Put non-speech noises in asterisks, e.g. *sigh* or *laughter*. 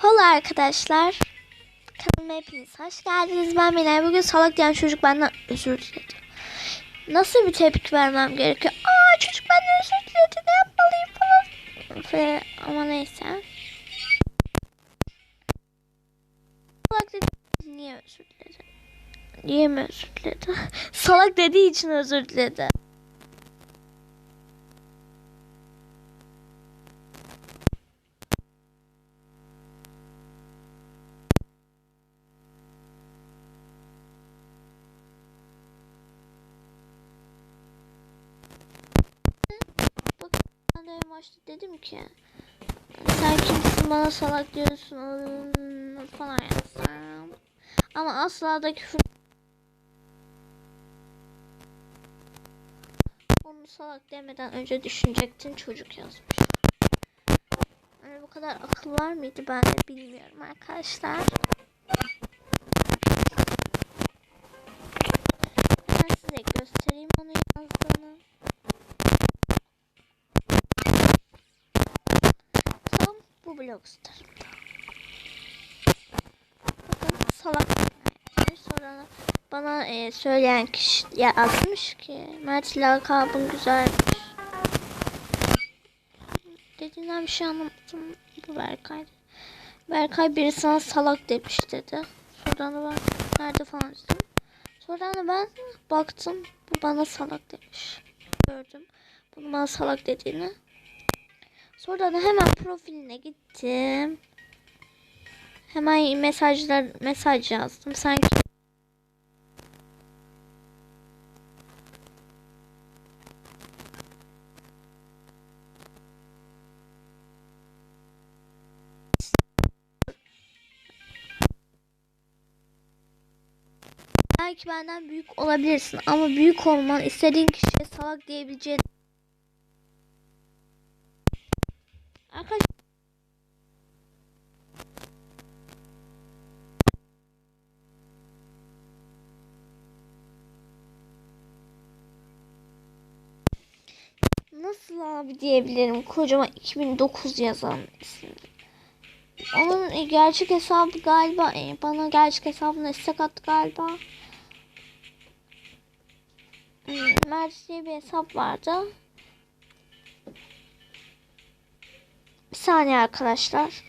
Hola arkadaşlar. Kanalıma hepiniz hoş geldiniz. Ben Minay. Bugün salak diyen çocuk benden özür diledi. Nasıl bir tepki vermem gerekiyor? Aa çocuk benden özür diledi. Ne yapmalıyım falan. Ama neyse. Salak dedi. Niye özür diledi? Niye mi özür diledi? *laughs* salak dediği için özür diledi. En başta dedim ki sen kimsin bana salak diyorsun falan yazsam. Ama asla da küfür onu salak demeden önce düşünecektin çocuk yazmış. Yani bu kadar akıl var mıydı ben de bilmiyorum arkadaşlar. Blogstar'ımda. Bakın salak yazmış. sonra bana e, söyleyen kişi yazmış ki Mert lakabın güzelmiş. Dediğinden bir şey anlamadım. Bu Berkay. Berkay biri sana salak demiş dedi. Sonra da ben nerede falan dedim. Sonra da ben baktım bu bana salak demiş. Gördüm. Bunu bana salak dediğini. Sonra da hemen profiline gittim. Hemen mesajlar mesaj yazdım. Sanki belki benden büyük olabilirsin ama büyük olman istediğin kişiye salak diyebileceğin Arkadaşlar Nasıl abi diyebilirim kocaman 2009 yazan isim. Onun gerçek hesabı galiba e, bana gerçek hesabına istek attı galiba. Hmm, Mert diye bir hesap vardı. Bir saniye arkadaşlar.